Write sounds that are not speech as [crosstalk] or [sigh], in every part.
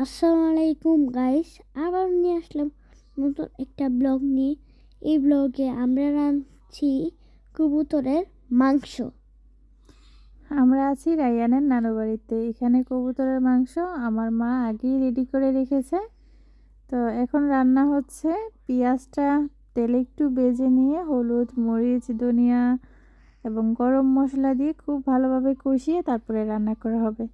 আসসালামু আলাইকুম গাইস আবার নিয়ে আসলাম নতুন একটা ব্লগ নিয়ে। এই ব্লগে আমরা রাঁধছি কবুতরের মাংস। আমরা আছি রায়ানের নানু বাড়িতে। এখানে কবুতরের মাংস আমার মা আগেই রেডি করে রেখেছে। তো এখন রান্না হচ্ছে পেঁয়াজটা তেলে একটু বেজে নিয়ে হলুদ, মরিচ, ধনিয়া এবং গরম মশলা দিয়ে খুব ভালোভাবে কষিয়ে তারপরে রান্না করা হবে।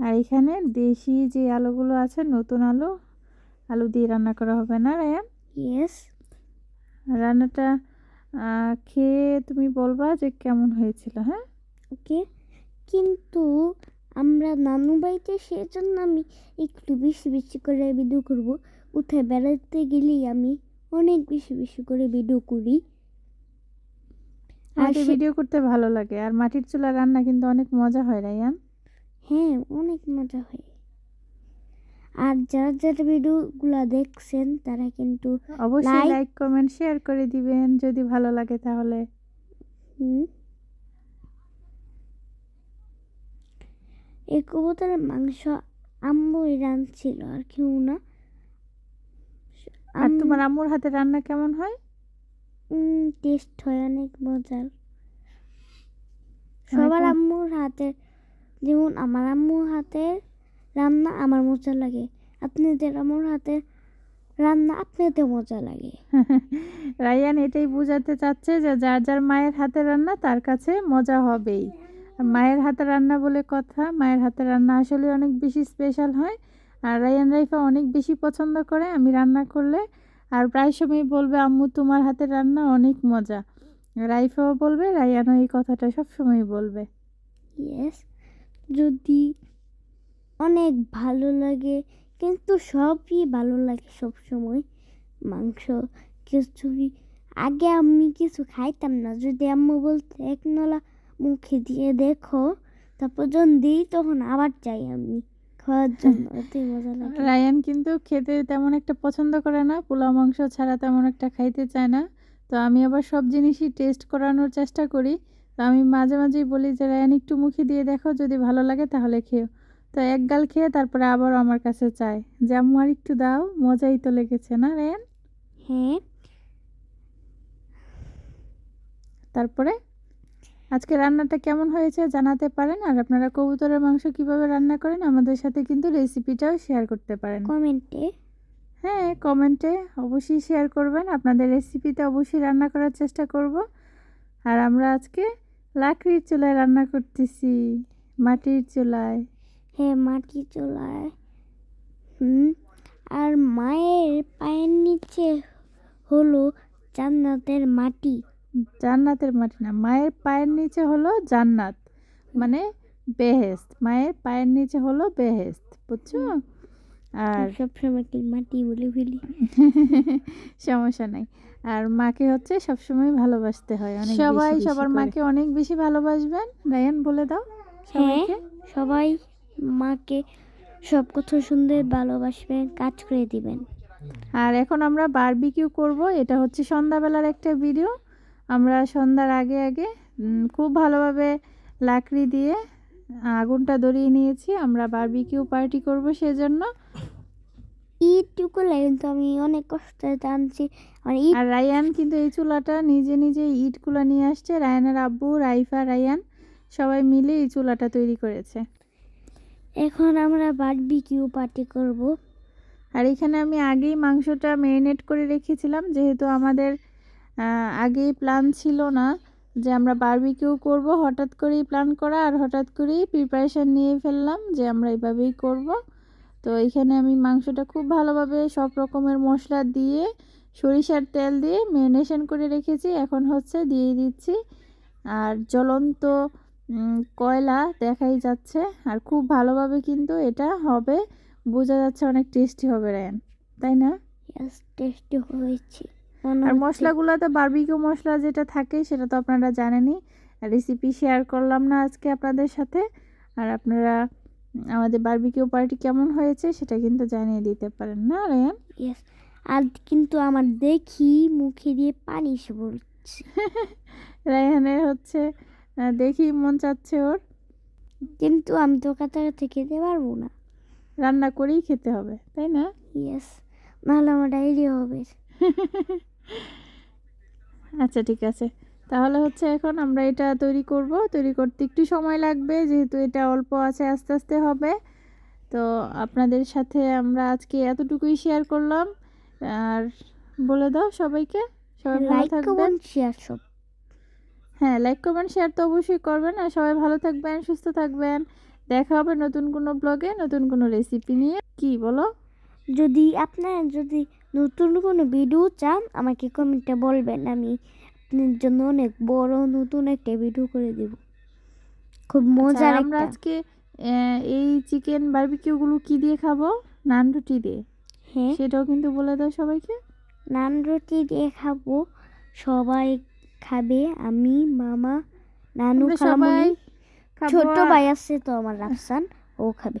আর এখানে দেশি যে আলুগুলো আছে নতুন আলু আলু দিয়ে রান্না করা হবে না রায়ান? ইয়েস রান্নাটা খেয়ে তুমি বলবা যে কেমন হয়েছিল হ্যাঁ? ওকে। কিন্তু আমরা নানু বাড়িতে সেজন্য আমি একটু বেশি বেশি করে ভিডিও করব। কোথায় বেড়াতে গেলেই আমি অনেক বেশি বেশি করে ভিডিও করি। আর ভিডিও করতে ভালো লাগে। আর মাটির চুলা রান্না কিন্তু অনেক মজা হয় রায়ান। হ্যাঁ অনেক মজা হয়। আর যারা যারা ভিডিওগুলো দেখছেন তারা কিন্তু অবশ্যই লাইক কমেন্ট শেয়ার করে দিবেন যদি ভালো লাগে তাহলে। এই কবুতরের মাংস আম্মুই রাঁধছিল আর কেউ না। আর তোমার আম্মুর হাতে রান্না কেমন হয়? টেস্ট হয় অনেক মজার। সবার আম্মুর হাতে যেমন আমার আম্মুর হাতের রান্না আমার মজা লাগে। আপনাদের আম্মুর হাতে রান্না আপনাদের মজা লাগে। [laughs] রায়ান এটাই বোঝাতে চাচ্ছে যে যার যার মায়ের হাতে রান্না তার কাছে মজা হবেই। মায়ের হাতে রান্না বলে কথা মায়ের হাতে রান্না আসলে অনেক বেশি স্পেশাল হয়। আর রায়ান রাইফা অনেক বেশি পছন্দ করে আমি রান্না করলে। আর প্রায় সময় বলবে আম্মু তোমার হাতের রান্না অনেক মজা। রাইফাও বলবে রায়ানও এই কথাটা সব সময় বলবে। ইয়েস যদি অনেক ভালো লাগে, কিন্তু সবই ভালো লাগে সব সময় মাংস, খিচুড়ি। আগে আমি কিছু খাইতাম না। যদি আম্মু বলতে, এক নলা মুখে দিয়ে দেখো, তারপর যখন দিই তখন আবার চাই আমি খাওয়ার জন্য। রায়ান কিন্তু খেতে তেমন একটা পছন্দ করে না। পোলাও মাংস ছাড়া তেমন একটা খাইতে চায় না। তো আমি আবার সব জিনিসই টেস্ট করানোর চেষ্টা করি। তো আমি মাঝে মাঝেই বলি যে রায়ান একটু মুখে দিয়ে দেখো যদি ভালো লাগে তাহলে খেও। তো এক গাল খেয়ে তারপরে আবারও আমার কাছে চায় যে আম্মু আর একটু দাও মজাই তো লেগেছে না রায়ান? হ্যাঁ। তারপরে আজকে রান্নাটা কেমন হয়েছে জানাতে পারেন আর আপনারা কবুতরের মাংস কীভাবে রান্না করেন আমাদের সাথে কিন্তু রেসিপিটাও শেয়ার করতে পারেন। কমেন্টে। হ্যাঁ কমেন্টে অবশ্যই শেয়ার করবেন আপনাদের রেসিপিতে অবশ্যই রান্না করার চেষ্টা করব। আর আমরা আজকে লাকড়ির চুলায় রান্না করতেছি মাটির চুলায়। হ্যাঁ মাটি চলায়। হুম? আর মায়ের পায়ের নিচে হলো জান্নাতের মাটি। জান্নাতের মাটি না মায়ের পায়ের নিচে হলো জান্নাত মানে বেহেস্ত মায়ের পায়ের নিচে হলো বেহেস্ত বুঝছ? আর [laughs] সবসময় কি মাটি বলে ফেলি? [laughs] সমস্যা নাই। আর মাকে হচ্ছে সবসময় ভালোবাসতে হয় অনেক সবাই সবার মাকে অনেক বেশি ভালোবাসবেন। রায়ান বলে দাও হ্যাঁ সবাইকে সবাই মাকে সব কথা সুন্দর ভালোবাসবেন কাজ করে দিবেন। আর এখন আমরা বারবিকিউ করব। এটা হচ্ছে সন্ধ্যাবেলার একটা ভিডিও আমরা সন্ধ্যার আগে আগে খুব ভালোভাবে লাকড়ি দিয়ে আগুনটা ধরিয়ে নিয়েছি আমরা বারবিকিউ পার্টি করব সেজন্য। ইটটুকু লাগে কিন্তু আমি অনেক কষ্টে টানছি। আর রায়ান কিন্তু এই চুলাটা নিজে নিজে ইটগুলো নিয়ে আসছে রায়ানের আব্বু রাইফা রায়ান সবাই মিলে এই চুলাটা তৈরি করেছে। এখন আমরা বারবিকিউ পার্টি করব। আর এখানে আমি আগেই মাংসটা ম্যারিনেট করে রেখেছিলাম যেহেতু আমাদের আগেই প্ল্যান ছিল না। যে আমরা বারবিকিউ করব, হঠাৎ করেই প্ল্যান করা আর হঠাৎ করেই প্রিপারেশান নিয়ে ফেললাম যে আমরা এইভাবেই করব। তো এখানে আমি মাংসটা খুব ভালোভাবে সব রকমের মশলা দিয়ে, সরিষার তেল দিয়ে ম্যারিনেশন করে রেখেছি। এখন হচ্ছে দিয়ে দিচ্ছি। আর জ্বলন্ত কয়লা দেখাই যাচ্ছে আর খুব ভালোভাবে কিন্তু এটা হবে। বোঝা যাচ্ছে অনেক টেস্টি হবে, রায়ান। তাই না? টেস্টি হয়েছে। আর মশলাগুলোতে বারবিকিউ মশলা যেটা থাকে সেটা তো আপনারা জানেনই। রেসিপি শেয়ার করলাম না আজকে আপনাদের সাথে। আর আপনারা আমাদের বারবিকিউ পার্টি কেমন হয়েছে সেটা কিন্তু জানিয়ে দিতে পারেন না রায়ান ইয়েস আর কিন্তু আমার দেখি মুখে দিয়ে পানি এসে পড়ছে। [laughs] রায়ানের হচ্ছে দেখি মন চাচ্ছে ওর। কিন্তু আমি তো কাছাকাছি খেতে পারব না। রান্না করেই খেতে হবে তাই না? ইয়েস নাহলে আমার ডায়রিয়া হবে। [laughs] আচ্ছা ঠিক আছে। তাহলে হচ্ছে এখন আমরা এটা তৈরি করব। তৈরি করতে একটু সময় লাগবে যেহেতু এটা অল্প আছে আস্তে আস্তে হবে। তো আপনাদের সাথে আমরা আজকে এতটুকুই শেয়ার করলাম। আর বলে দাও সবাইকে। সবাই ভালো থাকবেন। শেয়ার সব। হ্যাঁ লাইক কমেন্ট শেয়ার তো অবশ্যই করবেন। আর সবাই ভালো থাকবেন সুস্থ থাকবেন। দেখা হবে নতুন কোনো ব্লগে নতুন কোনো রেসিপি নিয়ে। কি বলো? যদি আপনারা যদি নতুন কোনো ভিডিও চান আমাকে কমেন্টে বলবেন আমি আপনার জন্য অনেক বড় নতুন একটা ভিডিও করে দেব। খুব আচ্ছা, মজার আমরা আজকে এই চিকেন বারবিকিউগুলো কি দিয়ে খাব? নান রুটি দিয়ে। হ্যাঁ। সেটাও কিন্তু বলে দাও সবাইকে। নান রুটি দিয়ে খাব। সবাই খাবে আমি মামা নানু সবাই খালামণি ছোট ভাই আছে তো আমার রাফসান ও খাবে।